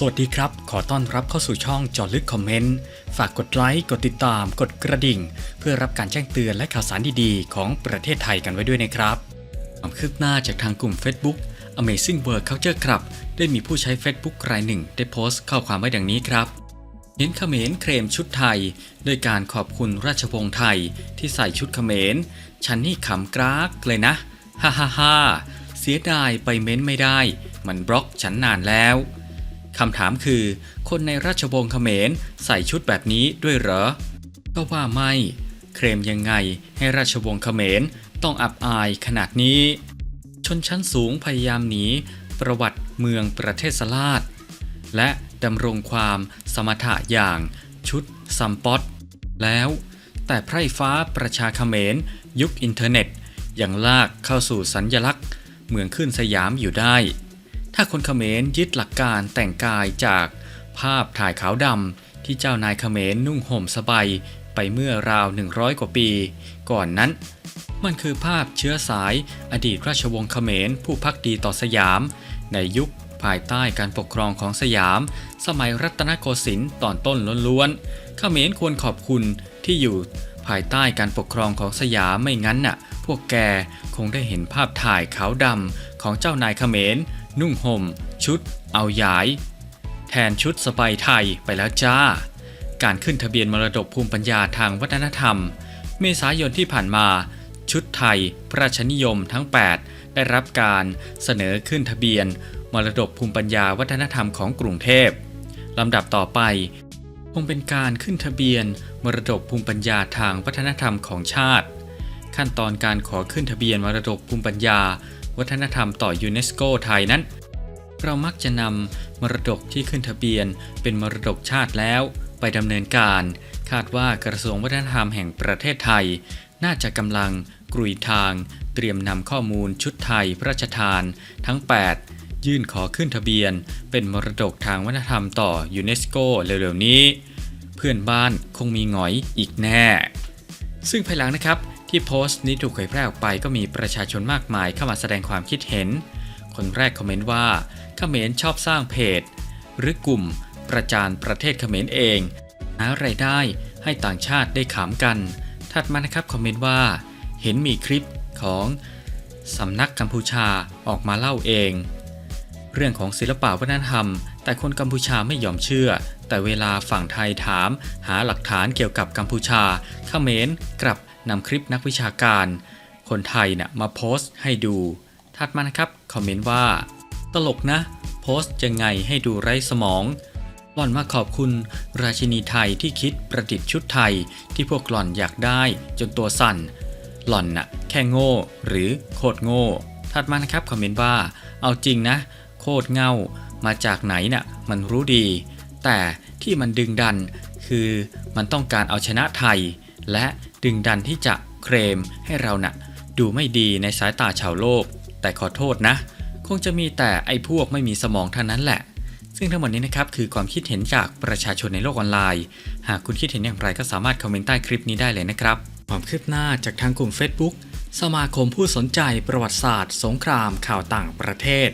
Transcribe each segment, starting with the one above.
สวัสดีครับ ขอต้อนรับเข้าสู่ช่องจอลึกคอมเมนต์ ฝากกดไลค์ กดติดตาม กดกระดิ่ง เพื่อรับการแจ้งเตือนและข่าวสารดีๆ ของประเทศไทยกันไว้ด้วยนะครับความคืบหน้าจากทางกลุ่ม Facebook Amazing World Culture Club ได้มีผู้ใช้ Facebook รายหนึ่ง ได้โพสต์ข้อความไว้ดังนี้ครับ เห็นเขมรเคลมชุดไทย โดยการขอบคุณราชวงศ์ไทยที่ใส่ชุดเขมร ฉันนี่ขำกรากเลยนะ ฮ่าฮ่าฮ่าเสียดายไปเม้นไม่ได้ มันบล็อกฉันนานแล้ว คำถามคือ คนในราชวงศ์เขมรใส่ชุดแบบนี้ด้วยเหรอ ก็ว่าไม่ เคลมยังไงให้ราชวงศ์เขมรต้องอับอายขนาดนี้ ชนชั้นสูงพยายามหนีประวัติเมืองประเทศสลาดและดำรงความสมถะอย่างชุดซัมปอตแล้วแต่ไพร่ฟ้าประชาเขมรยุคอินเทอร์เน็ตยังลากเข้าสู่สัญญลักษณ์ เมืองขึ้นสยามอยู่ได้ ถ้าคนเขมรยึดหลักการแต่งกายจากภาพถ่ายขาวดำที่เจ้านายเขมรนุ่งห่มสบายไปเมื่อราว 100 กว่าปี ก่อนนั้น มันคือภาพเชื้อสายอดีตราชวงศ์เขมรผู้พักดีต่อสยาม ในยุคภายใต้การปกครองของสยาม สมัยรัตนโกสินทร์ตอนต้นล้วนๆเขมรควรขอบคุณที่อยู่ภายใต้การปกครองของสยามไม่งั้นน่ะ พวกแกคงได้เห็นภาพถ่ายขาวดำของเจ้านายเขมร นุ่งห่ม ชุด เอาหยาย แทนชุดสบายไทยไปแล้วจ้า การขึ้นทะเบียนมรดกภูมิปัญญาทางวัฒนธรรม เมษายนที่ผ่านมา ชุดไทย พระราชนิยมทั้ง 8 ได้รับการเสนอขึ้นทะเบียน มรดกภูมิปัญญาวัฒนธรรมของกรุงเทพลำดับต่อไป คงเป็นการขึ้นทะเบียน มรดกภูมิปัญญาทางวัฒนธรรมของชาติ ขั้นตอนการขอขึ้นทะเบียนมรดกภูมิปัญญา วัฒนธรรมต่อยูเนสโกไทยนั้น เรามักจะนำมรดกที่ขึ้นทะเบียนเป็นมรดกชาติแล้วไปดำเนินการ คาดว่ากระทรวงวัฒนธรรมแห่งประเทศไทย น่าจะกำลังกรุยทาง เตรียมนำข้อมูลชุดไทยพระราชทาน ทั้ง 8 ยื่นขอขึ้นทะเบียน เป็นมรดกทางวัฒนธรรมต่อยูเนสโกเร็วๆนี้ เพื่อนบ้านคงมีหงอยอีกแน่ ซึ่งภายหลังนะครับ ที่โพสต์นี้ถูกเผยแพร่ออกไปก็มีประชาชนมากมายเข้ามาแสดงความคิดเห็น คนแรกคอมเมนต์ว่าเขมรชอบสร้างเพจ หรือกลุ่มประจานประเทศเขมรเอง หาไรายได้ให้ต่างชาติได้ขำกัน ถัดมานะครับคอมเมนต์ว่า เห็นมีคลิปของสำนักกัมพูชาออกมาเล่าเอง เรื่องของศิลปะวัฒนธรรม แต่คนกัมพูชาไม่ยอมเชื่อ แต่เวลาฝั่งไทยถาม หาหลักฐานเกี่ยวกับกัมพูชาเขมรกลับ นำคลิปนักวิชาการ คนไทยนะ่ะมาโพสต์ให้ดู ถัดมานะครับ คอมเมนต์ว่า ตลกนะ โพสต์ยังไงให้ดูไร้สมองหล่อนมาขอบคุณราชินีไทยที่คิดประดิษฐ์ชุดไทยที่พวกหล่อนอยากได้จนตัวสั่น หล่อนน่ะแค่โง่ หรือโคตรโง่ ถัดมานะครับคอมเมนต์ว่า เอาจริงนะ โคตรเง่ามาจากไหนน่ะมันรู้ดี แต่ที่มันดึงดันคือมันต้องการเอาชนะไทย และ ดึงดันที่จะเคลมให้เราน่ะดูไม่ดีในสายตาชาวโลก แต่ขอโทษนะ คงจะมีแต่ไอ้พวกไม่มีสมองเท่านั้นแหละ ซึ่งทั้งหมดนี้นะครับคือความคิดเห็นจากประชาชนในโลกออนไลน์ หากคุณคิดเห็นอย่างไรก็สามารถคอมเมนต์ใต้คลิปนี้ได้เลยนะครับ ความคืบหน้าจากทางกลุ่ม Facebook สมาคมผู้สนใจประวัติศาสตร์ สงครามข่าวต่างประเทศ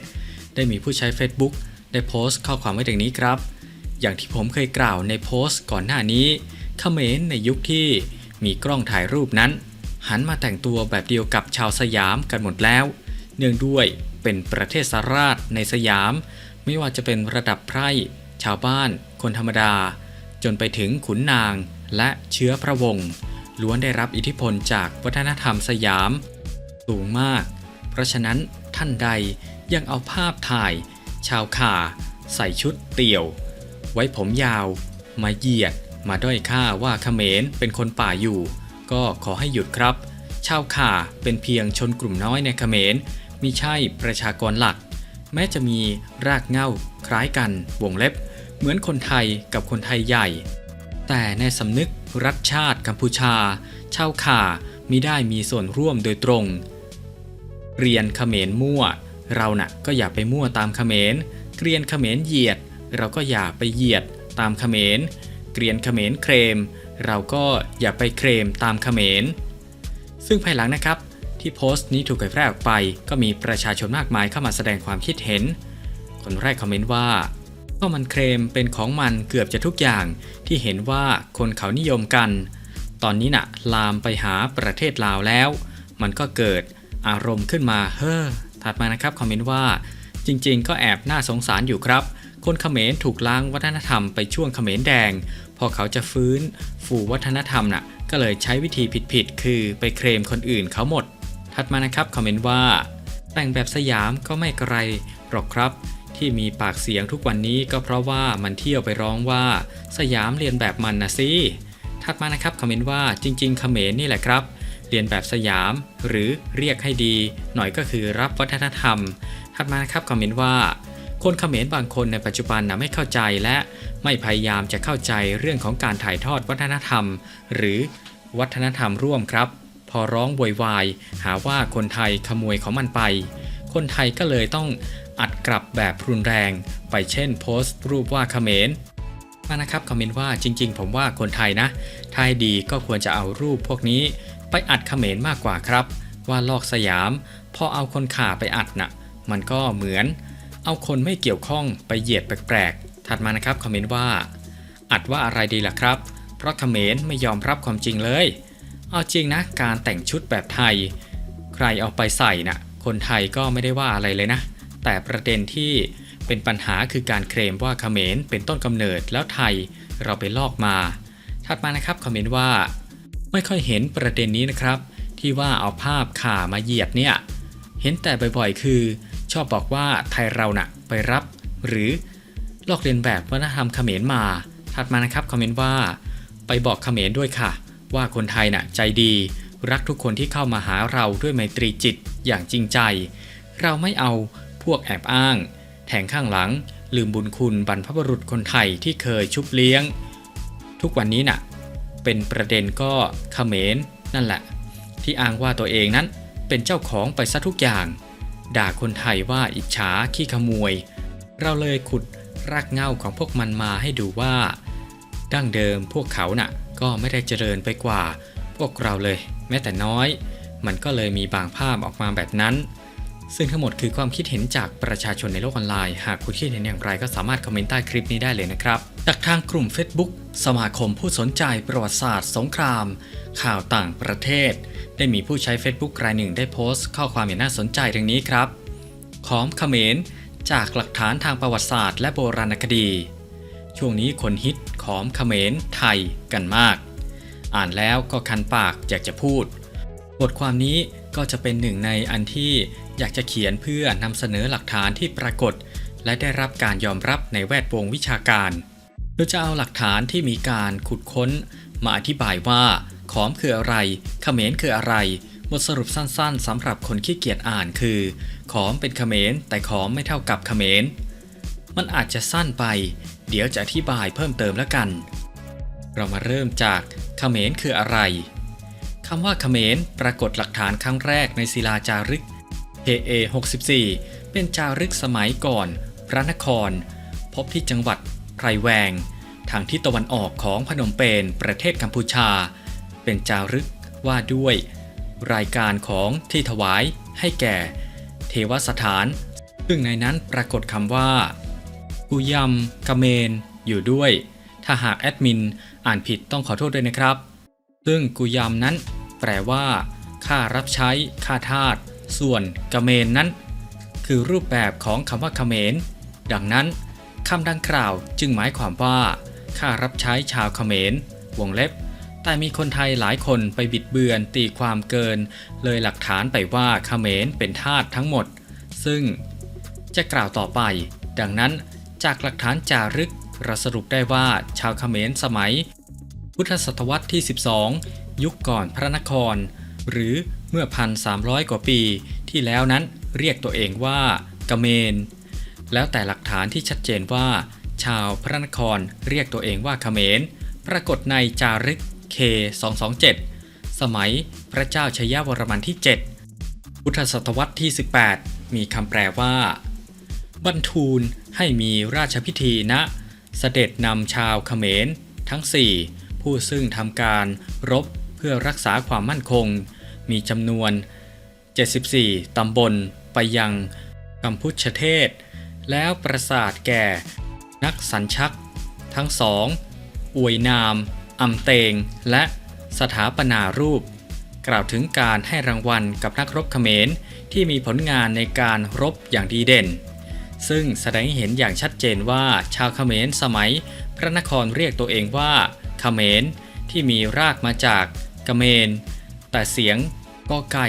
ได้มีผู้ใช้ Facebook ได้โพสต์ข้อความไว้ดังนี้ครับ อย่างที่ผมเคยกล่าวในโพสต์ก่อนหน้านี้เขมรในยุคที่ มีกล้องถ่ายรูปนั้น หันมาแต่งตัวแบบเดียวกับชาวสยามกันหมดแล้ว เนื่องด้วยเป็นประเทศสาราชในสยาม ไม่ว่าจะเป็นระดับไพร่ ชาวบ้าน คนธรรมดา จนไปถึงขุนนางและเชื้อพระวงศ์ล้วนได้รับอิทธิพลจากวัฒนธรรมสยามสูงมาก เพราะฉะนั้นท่านใดยังเอาภาพถ่าย ชาวข่า ใส่ชุดเตี่ยว ไว้ผมยาว มาเหยียด มาด้อยค่าว่าเขมรเป็นคนป่าอยู่ ก็ขอให้หยุดครับ ชาวข่าเป็นเพียงชนกลุ่มน้อยในเขมรมิใช่ประชากรหลัก แม้จะมีรากเหง้าคล้ายกันวงเล็บ เหมือนคนไทยกับคนไทยใหญ่ แต่ในสำนึกรัฐชาติกัมพูชา ชาวข่ามิได้มีส่วนร่วมโดยตรง เรียนเขมรมั่ว เราน่ะก็อย่าไปมั่วตามเขมรเรียนเขมรเหยียด เราก็อย่าไปเหยียดตามเขมร เกรียนเขมรเคลมเราก็อย่าไปเคลมตามเขมร ซึ่งภายหลังนะครับ ที่โพสต์นี้ถูกเผยแพร่ออกไป ก็มีประชาชนมากมายเข้ามาแสดงความคิดเห็น คนแรกคอมเมนต์ว่าก็มันเคลมเป็นของมันเกือบจะทุกอย่างที่เห็นว่าคนเขานิยมกัน ตอนนี้น่ะลามไปหาประเทศลาวแล้ว มันก็เกิดอารมณ์ขึ้นมาเฮ้อถัดมานะครับคอมเมนต์ว่า จริง ๆ ก็แอบน่าสงสารอยู่ครับ คนเขมรถูกล้างวัฒนธรรมไปช่วงเขมรแดง พอเขาจะฟื้นฟูวัฒนธรรมน่ะก็เลยใช้วิธีผิดๆ คือไปเคลมคนอื่นเขาหมด ถัดมานะครับคอมเมนต์ว่า แต่งแบบสยามก็ไม่ไกลหรอกครับ ที่มีปากเสียงทุกวันนี้ก็เพราะว่ามันเที่ยวไปร้องว่า สยามเรียนแบบมันนะสิถัดมานะครับคอมเมนต์ว่าจริง ๆ เขมรนี่แหละครับ เรียนแบบสยาม หรือเรียกให้ดี หน่อยก็คือรับวัฒนธรรม ถัดมานะครับคอมเมนต์ว่า คนเขมรบางคนในปัจจุบันนะไม่เข้าใจและไม่พยายามจะเข้าใจเรื่องของการถ่ายทอดวัฒนธรรม หรือวัฒนธรรมร่วมครับ พอร้องโวยวายหาว่าคนไทยขโมยของมันไป คนไทยก็เลยต้องอัดกลับแบบรุนแรง ไปเช่นโพสต์รูปว่าเขมรมานะครับคอมเมนต์ว่าจริง ๆ ผมว่าคนไทยนะถ้าให้ดีก็ควรจะเอารูปพวกนี้ไปอัดเขมรมากกว่าครับ ว่าลอกสยาม พอเอาคนข่าไปอัดน่ะ มันก็เหมือน เอาคนไม่เกี่ยวข้องไปเหยียดแปลกๆ ถัดมานะครับคอมเมนต์ว่า อัดว่าอะไรดีล่ะครับ เพราะเขมรไม่ยอมรับความจริงเลย เอาจริงนะ การแต่งชุดแบบไทย ใครเอาไปใส่น่ะ คนไทยก็ไม่ได้ว่าอะไรเลยนะ แต่ประเด็นที่เป็นปัญหาคือการเคลมว่าเขมรเป็นต้นกำเนิดแล้วไทยเราไปลอกมา ถัดมานะครับคอมเมนต์ว่า ไม่ค่อยเห็นประเด็นนี้นะครับ ที่ว่าเอาภาพข่ามาเหยียดเนี่ย เห็นแต่บ่อยๆ คือ ชอบบอกว่าไทยเราน่ะไปรับ หรือลอกเลียนแบบวัฒนธรรมเขมรมา ถัดมานะครับคอมเมนต์ว่า ไปบอกเขมรด้วยค่ะ ว่าคนไทยน่ะใจดี รักทุกคนที่เข้ามาหาเราด้วยไมตรีจิตอย่างจริงใจ เราไม่เอาพวกแอบอ้างแถงข้างหลัง ลืมบุญคุณบรรพบุรุษคนไทยที่เคยชุบเลี้ยง ทุกวันนี้น่ะเป็นประเด็นก็เขมรนั่นแหละ ที่อ้างว่าตัวเองนั้นเป็นเจ้าของไปซะทุกอย่าง ด่าคนไทยว่าอิจฉาขี้ขโมย เราเลยขุดรากเหง้าของพวกมันมาให้ดูว่า ดั้งเดิมพวกเขาน่ะ ก็ไม่ได้เจริญไปกว่า พวกเราเลย แม้แต่น้อย มันก็เลยมีบางภาพออกมาแบบนั้น ซึ่งทั้งหมดคือความคิดเห็นจากประชาชนในโลกออนไลน์ หากคุณคิดเห็นอย่างไรก็สามารถคอมเมนต์ใต้คลิปนี้ได้เลยนะครับ จากทางกลุ่ม Facebook สมาคมผู้สนใจประวัติศาสตร์ สงคราม ข่าวต่างประเทศ ได้มีผู้ใช้ Facebook รายหนึ่งได้โพสต์ข้อความอย่างน่าสนใจดังนี้ครับ ขอมเขมรจากหลักฐานทางประวัติศาสตร์และโบราณคดี ช่วงนี้คนฮิตขอมเขมรไทยกันมาก อ่านแล้วก็คันปากอยากจะพูด บทความนี้ก็จะเป็นหนึ่งในอันที่อยากจะเขียนเพื่อนำเสนอหลักฐานที่ปรากฏ และได้รับการยอมรับในแวดวงวิชาการโดยจะเอาหลักฐานที่มีการขุดค้นมาอธิบายว่า ขอมคืออะไรเขมรคืออะไร บทสรุปสั้นๆสำหรับคนขี้เกียจอ่านคือ ขอมเป็นเขมรแต่ขอมไม่เท่ากับเขมร มันอาจจะสั้นไป เดี๋ยวจะอธิบายเพิ่มเติมแล้วกัน เรามาเริ่มจากเขมรคืออะไรคำว่าเขมรปรากฏหลักฐานครั้งแรกในศิลาจารึก KA 64 เป็นจารึกสมัยก่อน พระนคร พบที่จังหวัดไพรแวง ทางทิศตะวันออกของพนมเปญประเทศกัมพูชา เป็นจารึกว่าด้วย รายการของที่ถวายให้แก่ เทวสถาน ซึ่งในนั้นปรากฏคำว่ากุยำกะเมน อยู่ด้วย ถ้าหากแอดมินอ่านผิดต้องขอโทษด้วยนะครับ ซึ่งกุยำนั้น แปลว่าค่ารับใช้ค่าทาสส่วนกะเมนนั้น คือรูปแบบของคำว่าเขมรดังนั้นคำดังกล่าวจึงหมายความว่า ค่ารับใช้ชาวเขมรวงเล็บ แต่มีคนไทยหลายคนไปบิดเบือนตีความเกิน เลยหลักฐานไปว่าเขมรเป็นทาสทั้งหมด ซึ่งจะกล่าวต่อไป ดังนั้นจากหลักฐานจารึกเราสรุปได้ว่าชาวเขมรสมัย พุทธศตวรรษที่ 12 ยุคก่อนพระนคร หรือเมื่อ 1,300 กว่าปีที่แล้วนั้นเรียกตัวเองว่ากเมน แล้วแต่หลักฐานที่ชัดเจนว่า ชาวพระนครเรียกตัวเองว่าเขมร ปรากฏในจารึก K 227 สมัยพระเจ้าชยาวรมันที่ 7 พุทธศตวรรษที่ 18 มีคำแปลว่า บรรทูลให้มีราชพิธีณเสด็จนำชาวเขมร ทั้ง 4 ผู้ซึ่งทำการรบเพื่อรักษาความมั่นคง มีจำนวน 74 ตำบลไปยังกัมพูชเทศ แล้วประสาทแก่นักสัญชัก ทั้งสองอวยนาม อำเตง และสถาปนารูป กล่าวถึงการให้รางวัลกับนักรบเขมรที่มีผลงานในการรบอย่างดีเด่น ซึ่งแสดงให้เห็นอย่างชัดเจนว่าชาวเขมรสมัย พระนครเรียกตัวเองว่าเขมรที่มีรากมาจากกะเมน แต่เสียงกอไก่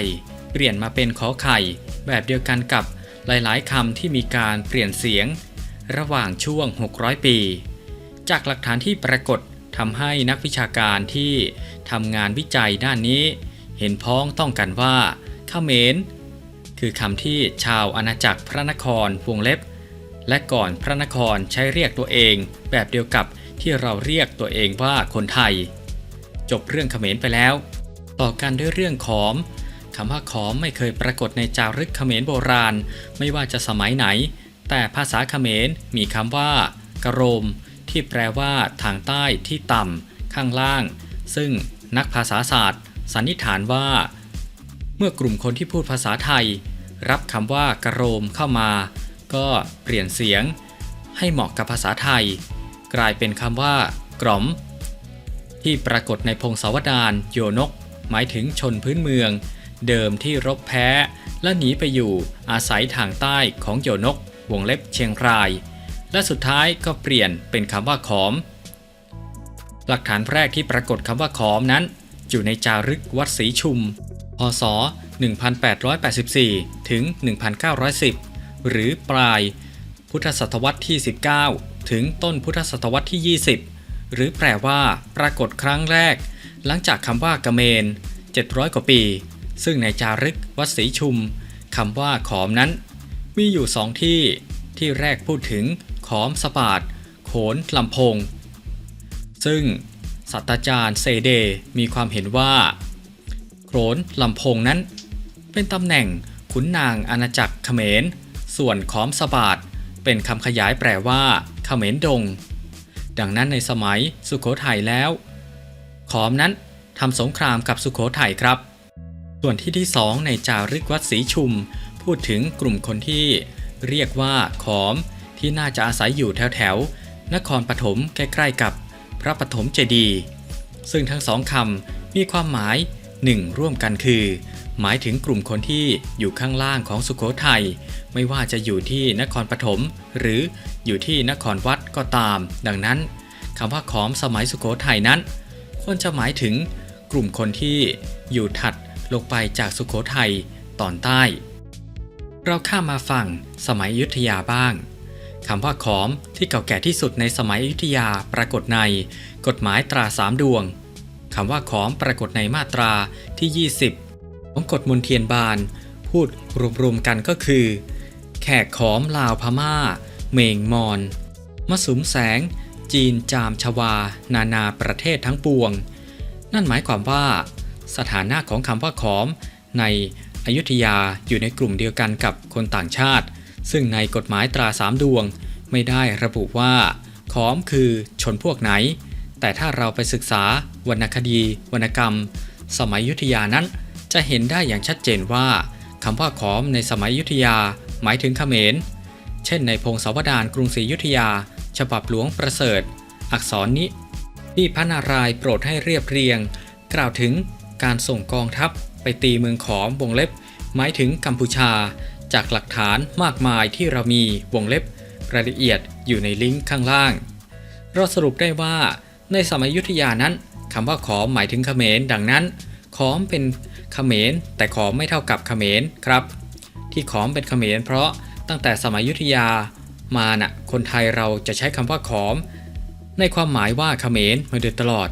เปลี่ยนมาเป็นขอไข่ แบบเดียวกันกับหลาย ๆคำที่มีการเปลี่ยนเสียง ระหว่างช่วง 600 ปี จากหลักฐานที่ปรากฏ ทำให้นักวิชาการที่ทำงานวิจัยด้านนี้ เห็นพ้องต้องกันว่าเขมรคือคำที่ชาวอาณาจักรพระนครวงเล็บ และก่อนพระนครใช้เรียกตัวเองแบบเดียวกับที่เราเรียกตัวเองว่าคนไทย จบเรื่องเขมรไปแล้ว ต่อกันด้วยเรื่องขอมคำว่าขอมไม่เคยปรากฏในจารึกเขมรโบราณ ไม่ว่าจะสมัยไหน แต่ภาษาเขมรมีคำว่ากระโรม ที่แปลว่าทางใต้ที่ต่ำข้างล่าง ซึ่งนักภาษาศาสตร์ สันนิษฐานว่า เมื่อกลุ่มคนที่พูดภาษาไทย รับคำว่ากระโรมเข้ามา ก็เปลี่ยนเสียง ให้เหมาะกับภาษาไทย กลายเป็นคำว่ากล่อม ที่ปรากฏในพงศาวดารโยนก หมายถึงชนพื้นเมือง เดิมที่รบแพ้และหนีไปอยู่อาศัยทางใต้ของโยนก วงเล็บเชียงราย และสุดท้ายก็เปลี่ยนเป็นคำว่าขอม หลักฐานแรกที่ปรากฏคำว่าขอมนั้น อยู่ในจารึกวัดศรีชุม พศ 1884 ถึง 1910 หรือปลาย พุทธศตวรรษที่ 19 ถึงต้นพุทธศตวรรษที่ 20 หรือแปลว่า ปรากฏครั้งแรก หลังจากคำว่ากระเมน 700 กว่าปี ซึ่งในจารึกวัดศรีชุมคำว่าขอมนั้น มีอยู่สองที่ที่แรกพูดถึง ขอมสปาด โขนลำพง ซึ่งศาสตราจารย์เซเดมีความเห็นว่า โขนลำพงนั้น เป็นตำแหน่งขุนนางอาณาจักรเขมร ส่วนขอมสบาด เป็นคำขยายแปลว่าเขมรดง ดังนั้นในสมัยสุขโขทัยแล้ว ขอมนั้นทำสงครามกับสุขโขทัยครับ ส่วนที่ที่สองในจารึกวัดศรีชุม พูดถึงกลุ่มคนที่เรียกว่าขอม ที่น่าจะอาศัยอยู่แถวแถวๆนครปฐมใกล้ๆกับพระปฐมเจดีย์ซึ่งทั้งสองคำมีความหมายหนึ่งร่วมกันคือ หมายถึงกลุ่มคนที่อยู่ข้างล่างของสุโขทัยไม่ว่าจะอยู่ที่นครปฐมหรืออยู่ที่นครวัดก็ตาม ดังนั้นคำว่าขอมสมัยสุโขทัยนั้นควรจะหมายถึงกลุ่มคนที่อยู่ถัดลงไปจากสุโขทัยตอนใต้ เราข้ามมาฝั่งสมัยยุทธยาบ้าง คำว่าขอมที่เก่าแก่ที่สุดในสมัยอยุธยาปรากฏใน กฎหมายตราสามดวงคำว่าขอมปรากฏในมาตราที่ 20 ของกฎมนเทียนบาน พูดรวมๆกันก็คือ แขกขอมลาวพม่า เมงมอนมะสุมแสง จีนจามชวา นานาประเทศทั้งปวง นั่นหมายความว่า สถานะของคำว่าขอมในอยุธยาอยู่ในกลุ่มเดียวกันกับคนต่างชาติ ซึ่งในกฎหมายตราสามดวงไม่ได้ระบุว่าขอมคือชนพวกไหน แต่ถ้าเราไปศึกษาวรรณคดี วรรณกรรม สมัยยุธยานั้นจะเห็นได้อย่างชัดเจนว่าคำว่าขอมในสมัยยุธยาหมายถึงเขมร เช่นในพงศาวดารกรุงศรียุธยา ฉบับหลวงประเสริฐ อักษรนี้ที่พระนารายณ์โปรดให้เรียบเรียง กล่าวถึงการส่งกองทัพไปตีเมืองขอมวงเล็บ หมายถึงกัมพูชา จากหลักฐานมากมายที่เรามีวงเล็บรายละเอียดอยู่ในลิงก์ข้างล่าง เราสรุปได้ว่าในสมัยยุทธยานั้นคำว่าขอมหมายถึงเขมรดังนั้นขอมเป็นเขมรแต่ขอมไม่เท่ากับเขมรครับ ที่ขอมเป็นเขมรเพราะตั้งแต่สมัยยุทธยามาน่ะคนไทยเราจะใช้คำว่าขอม ในความหมายว่าเขมรมาโดยตลอด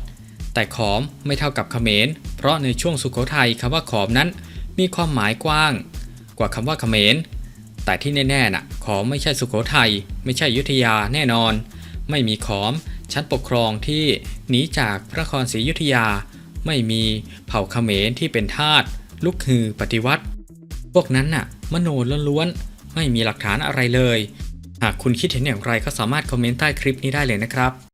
แต่ขอมไม่เท่ากับเขมรเพราะในช่วงสุโขทัยคำว่าขอมนั้น มีความหมายกว้าง ว่าคำว่าเขมร แต่ที่แน่ๆน่ะขอมไม่ใช่สุโขทัยไม่ใช่ยุทธยาแน่นอน ไม่มีขอม ชั้นปกครองที่หนีจากพระนครศรีอยุธยา ไม่มีเผ่าเขมรที่เป็นทาสลุกฮือปฏิวัติ พวกนั้นน่ะ มโนล้วนๆไม่มีหลักฐานอะไรเลย หากคุณคิดเห็นอย่างไรก็สามารถคอมเมนต์ใต้คลิปนี้ได้เลยนะครับ